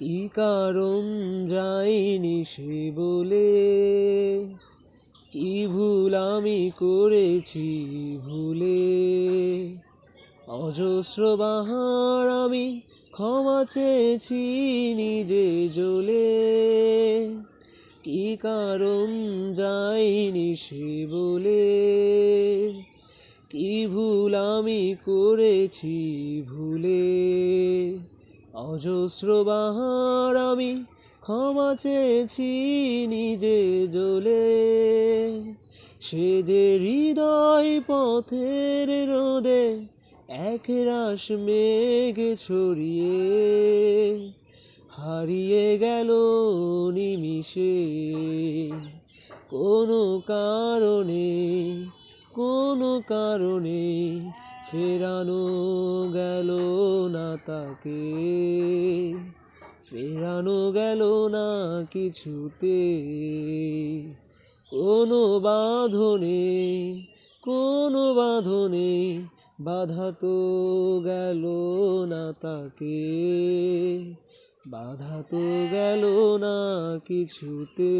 কি কারণ যাইনি সে বলে? কি ভুল আমি করেছি ভুলে? অজস্র বাহার আমি ক্ষমা চেয়েছি নিজে জ্বলে। কি কারণ যাইনি সে বলে? কি ভুল আমি করেছি ভুলে? অজস্র বাহার আমি ক্ষমা চেয়েছি নিজে জ্বলে। সে যে হৃদয় পথের রোদে এক রাস মেঘে ছড়িয়ে, হারিয়ে গেল নিমিষে। কোনো কারণে কোনো কারণে ফেরানো গেল না তাকে। ফেরানো গেল না কিছুতে। কোনো বাঁধনে কোনো বাঁধনে বাধা তো গেল না তাকে। বাধা তো গেল না কিছুতে।